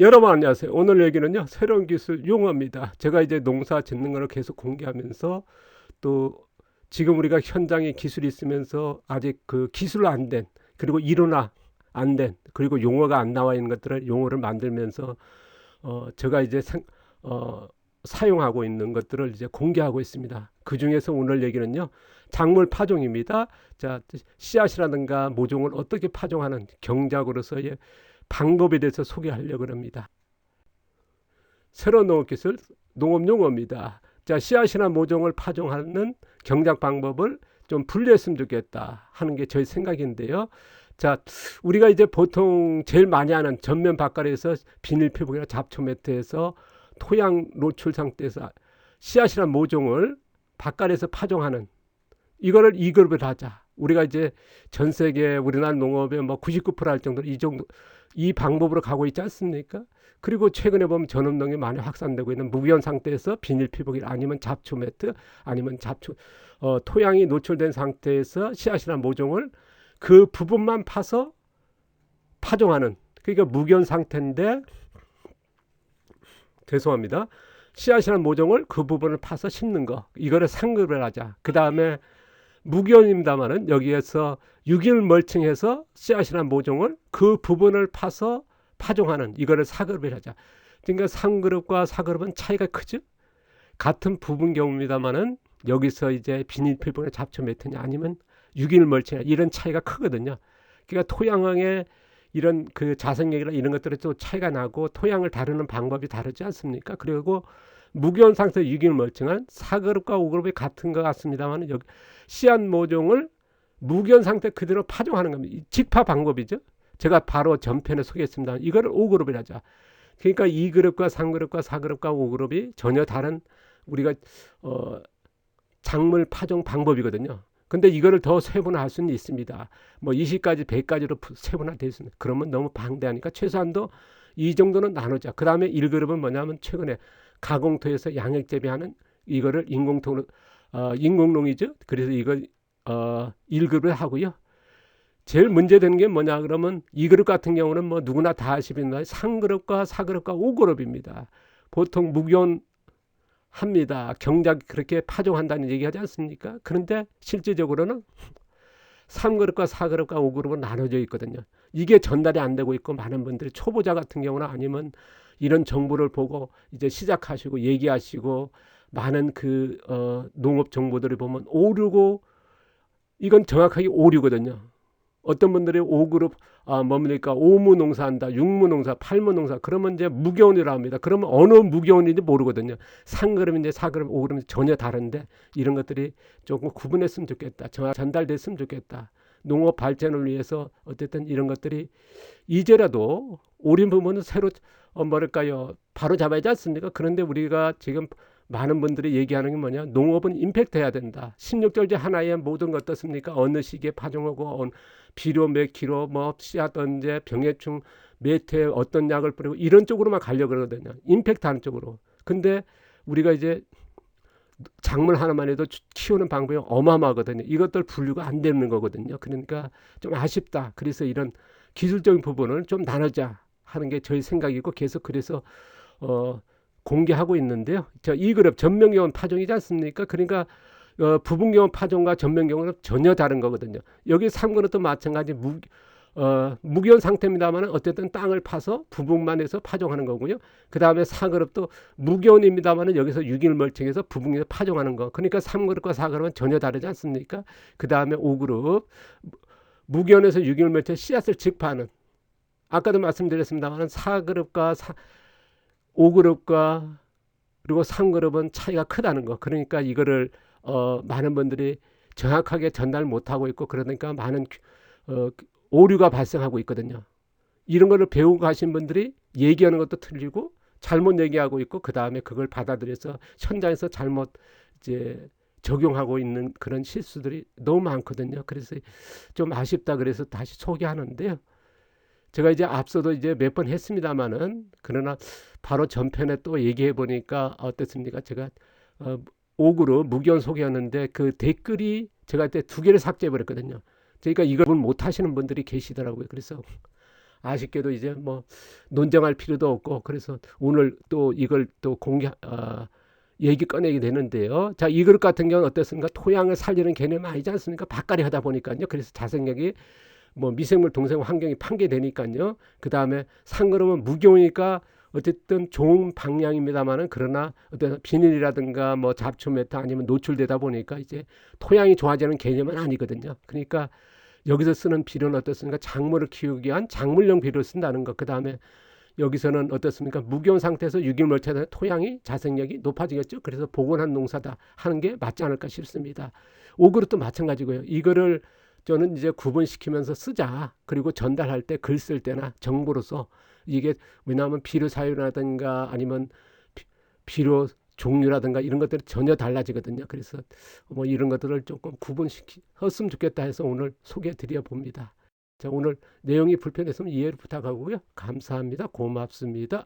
여러분 안녕하세요. 오늘 얘기는요 새로운 기술 용어입니다. 제가 이제 농사 짓는 거를 계속 공개하면서 또 지금 우리가 현장에 기술이 있으면서 아직 그 기술 안 된 그리고 이론화 안 된 그리고 용어가 안 나와 있는 것들을 용어를 만들면서 어 제가 이제 상, 어 사용하고 있는 것들을 이제 공개하고 있습니다. 그 중에서 오늘 얘기는요 작물 파종입니다. 자 씨앗이라든가 모종을 어떻게 파종하는 경작으로서의 방법에 대해서 소개하려고 합니다. 새로운 농업기술 농업 용어입니다. 자 씨앗이나 모종을 파종하는 경작 방법을 좀 분리했으면 좋겠다 하는 게 저희 생각인데요. 자, 우리가 이제 보통 제일 많이 하는 전면 바깥에서 비닐 피복이나 잡초 매트에서 토양 노출 상태에서 씨앗이나 모종을 바깥에서 파종하는 이거를 이 그룹을 하자. 우리가 이제 전 세계 우리나라 농업의 뭐 99%할 정도로 이 정도 이 방법으로 가고 있지 않습니까? 그리고 최근에 보면 전업농이 많이 확산되고 있는 무기현 상태에서 비닐 피복이 아니면 잡초 매트 아니면 잡초 어, 토양이 노출된 상태에서 씨앗이나 모종을 그 부분만 파서 파종하는 그러니까 무견 상태인데 죄송합니다. 씨앗이나 모종을 그 부분을 파서 심는 거 이거를 상급을 하자. 그 다음에 무견입니다마는 여기에서 6일 멀칭해서 씨앗이나 모종을 그 부분을 파서 파종하는 이거를 사그룹을 하자. 그러니까 3그룹과 4그룹은 차이가 크죠. 같은 부분 경우입니다마는 여기서 이제 비닐 필봉에 잡초 매트냐 아니면 6일 멀칭 이런 차이가 크거든요. 그러니까 토양의 이런 그 자생력이나 이런 것들이 또 차이가 나고 토양을 다루는 방법이 다르지 않습니까? 그리고 무기온 상태 6일 멀칭한 4그룹과 5그룹이 같은 것 같습니다만 여기 씨앗 모종을 무견 상태 그대로 파종하는 겁니다. 직파 방법이죠. 제가 바로 전편에 소개했습니다. 이거를 5그룹이라 하죠. 그러니까 2그룹과 3그룹과 4그룹과 5그룹이 전혀 다른 우리가 어 작물 파종 방법이거든요. 근데 이거를 더 세분화할 수는 있습니다. 뭐 20가지, 100가지로 세분화될 수 있는. 그러면 너무 방대하니까 최소한도 이 정도는 나누자. 그 다음에 1그룹은 뭐냐면 최근에 가공토에서 양액 재배하는 이거를 인공토로 어, 인공농이죠. 그래서 이걸 어, 1급을 하고요. 제일 문제되는 게 뭐냐 그러면 2그룹 같은 경우는 뭐 누구나 다 아시겠나 3그룹과 4그룹과 5그룹입니다. 보통 무견 합니다. 경작 그렇게 파종한다는 얘기 하지 않습니까? 그런데 실질적으로는 3그룹과 4그룹과 5그룹은 나눠져 있거든요. 이게 전달이 안 되고 있고 많은 분들이 초보자 같은 경우나 아니면 이런 정보를 보고 이제 시작하시고 얘기하시고 많은 그 어, 농업 정보들을 보면 오류고 이건 정확하게 오류거든요. 어떤 분들이 5그룹 아 뭡니까 오무 농사한다, 육무 농사, 팔무 농사 그러면 이제 무교원이라 합니다. 그러면 어느 무교원인지 모르거든요. 3그룹인지 4그룹, 5그룹 전혀 다른데 이런 것들이 조금 구분했으면 좋겠다. 전달됐으면 좋겠다. 농업 발전을 위해서 어쨌든 이런 것들이 이제라도 오린 부분은 새로 어, 뭐랄까요 바로 잡아야지 않습니까? 그런데 우리가 지금 많은 분들이 얘기하는 게 뭐냐 농업은 임팩트 해야 된다. 16절제 하나에 모든 것 어떻습니까? 어느 시기에 파종하고 비료 몇 킬로 뭐 씨앗 언제 병해충 몇해 어떤 약을 뿌리고 이런 쪽으로만 가려고 그러거든요. 임팩트 하는 쪽으로. 근데 우리가 이제 작물 하나만 해도 키우는 방법이 어마어마하거든요. 이것들 분류가 안 되는 거거든요. 그러니까 좀 아쉽다. 그래서 이런 기술적인 부분을 좀 나누자 하는 게 저희 생각이고 계속 그래서 어 공개하고 있는데요. 저 이 그룹 전면경은 파종이지 않습니까? 그러니까 어, 부분경은 파종과 전면경은 전혀 다른 거거든요. 여기 3그룹도 마찬가지 무, 어, 무기온 상태입니다만 어쨌든 땅을 파서 부분만 해서 파종하는 거고요. 그 다음에 4그룹도 무기온입니다만 여기서 6일 멀칭해서 부분에서 파종하는 거. 그러니까 3그룹과 4그룹은 전혀 다르지 않습니까? 그 다음에 5그룹 무기온에서 6일 멀칭 씨앗을 직파하는 아까도 말씀드렸습니다만 4그룹과 4, 5그룹과 그리고 3그룹은 차이가 크다는 거. 그러니까 이거를 어, 많은 분들이 정확하게 전달 못하고 있고 그러니까 많은 어, 오류가 발생하고 있거든요. 이런 거를 배우고 가신 분들이 얘기하는 것도 틀리고 잘못 얘기하고 있고 그 다음에 그걸 받아들여서 현장에서 잘못 이제 적용하고 있는 그런 실수들이 너무 많거든요. 그래서 좀 아쉽다 그래서 다시 소개하는데요. 제가 이제 앞서도 이제 몇 번 했습니다마는 그러나 바로 전편에 또 얘기해 보니까 어땠습니까? 제가 어, 옥으로 무견 소개하는데 그 댓글이 제가 그때 두 개를 삭제해 버렸거든요. 그러니까 이걸 못 하시는 분들이 계시더라고요. 그래서 아쉽게도 이제 뭐 논쟁할 필요도 없고 그래서 오늘 또 이걸 또 공개 어, 얘기 꺼내게 되는데요. 자, 이 그릇 같은 경우는 어떻습니까? 토양을 살리는 개념 아니지 않습니까? 밭갈이 하다 보니까요. 그래서 자생력이 뭐 미생물 동생 환경이 판괴되니까요. 그 다음에 상그릇은 무교니까 어쨌든 좋은 방향입니다만은 그러나 어떤 비닐이라든가 뭐 잡초 메타 아니면 노출되다 보니까 이제 토양이 좋아지는 개념은 아니거든요. 그러니까 여기서 쓰는 비료는 어떻습니까? 작물을 키우기 위한 작물용 비료를 쓴다는 것. 그 다음에 여기서는 어떻습니까? 무기온 상태에서 유기물체는 토양이 자생력이 높아지겠죠. 그래서 보건한 농사다 하는 게 맞지 않을까 싶습니다. 오그릇도 마찬가지고요. 이거를 저는 이제 구분시키면서 쓰자. 그리고 전달할 때 글 쓸 때나 정보로서 이게 왜냐하면 비료 사유라든가 아니면 비- 비료 종류라든가 이런 것들이 전혀 달라지거든요. 그래서 뭐 이런 것들을 조금 구분시켰으면 좋겠다 해서 오늘 소개해 드려 봅니다. 자, 오늘 내용이 불편했으면 이해를 부탁하고요. 감사합니다. 고맙습니다.